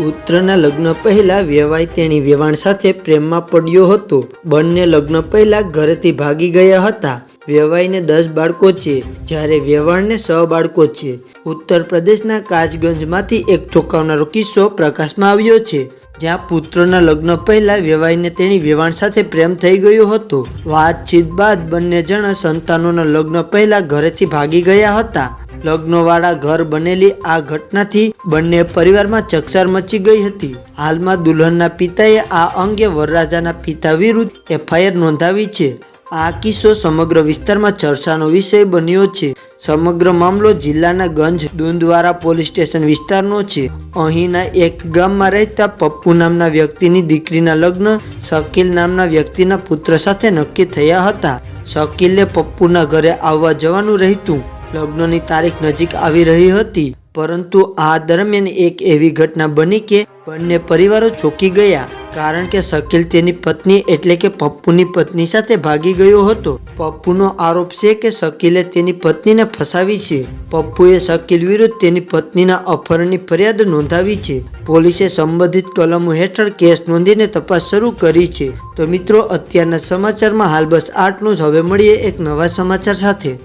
પુત્રના લગ્ન પહેલા વેવાઈ તેણી વેવાણ સાથે પ્રેમમાં પડ્યો હતો. બંને લગ્ન પહેલા ઘરેથી ભાગી ગયા હતા. વેવાઈને દસ બાળકો છે, જ્યારે વેવાણને સ બાળકો છે. ઉત્તર પ્રદેશના કાચગંજમાંથી એક ચોંકાવનારો કિસ્સો પ્રકાશમાં આવ્યો છે. જ્યાં પુત્રના લગ્ન પહેલા વેવાઈને તેણી વેવાણ સાથે પ્રેમ થઈ ગયો હતો. વાતચીત બાદ બંને જણા સંતાનોના લગ્ન પહેલા ઘરેથી ભાગી ગયા હતા. લગ્નવાળા ઘર બનેલી આ ઘટનાથી બંને પરિવારમાં ચકચાર મચી ગઈ હતી. હાલમાં દુલ્હનના પિતાએ આ અંગે વરરાજાના પિતા વિરુદ્ધ એફઆઈઆર નોંધાવી છે. આ કિસ્સો સમગ્ર વિસ્તારમાં ચર્ચાનો વિષય બન્યો છે. સમગ્ર મામલો જિલ્લાના ગંજ, દુંદવારા પોલીસ સ્ટેશન વિસ્તારનો છે. અહીંના એક ગામમાં રહેતા પપ્પુ નામના વ્યક્તિની દીકરીના લગ્ન શકીલ નામના વ્યક્તિના પુત્ર સાથે નક્કી થયા હતા. શકીલે પપ્પુના ઘરે આવવા જવાનું રહેતું. લગ્નની તારીખ નજીક આવી રહી હતી. પરંતુ આ દરમિયાન એક એવી ઘટના બની કે બંને પરિવારો ચોંકી ગયા. કારણ કે શકીલ તેની પત્ની એટલે કે પપ્પુની પત્ની સાથે ભાગી ગયો હતો. પપ્પુનો આરોપ છે કે શકીલે તેની પત્નીને ફસાવી છે. પપ્પુએ શકીલ વિરુદ્ધ તેની પત્નીના અપહરણની ફરિયાદ નોંધાવી છે. પોલીસે સંબંધિત કલમો હેઠળ કેસ નોંધીને તપાસ શરૂ કરી છે. તો મિત્રો, અત્યારના સમાચારમાં હાલ બસ આટલું જ. હવે મળીએ એક નવા સમાચાર સાથે.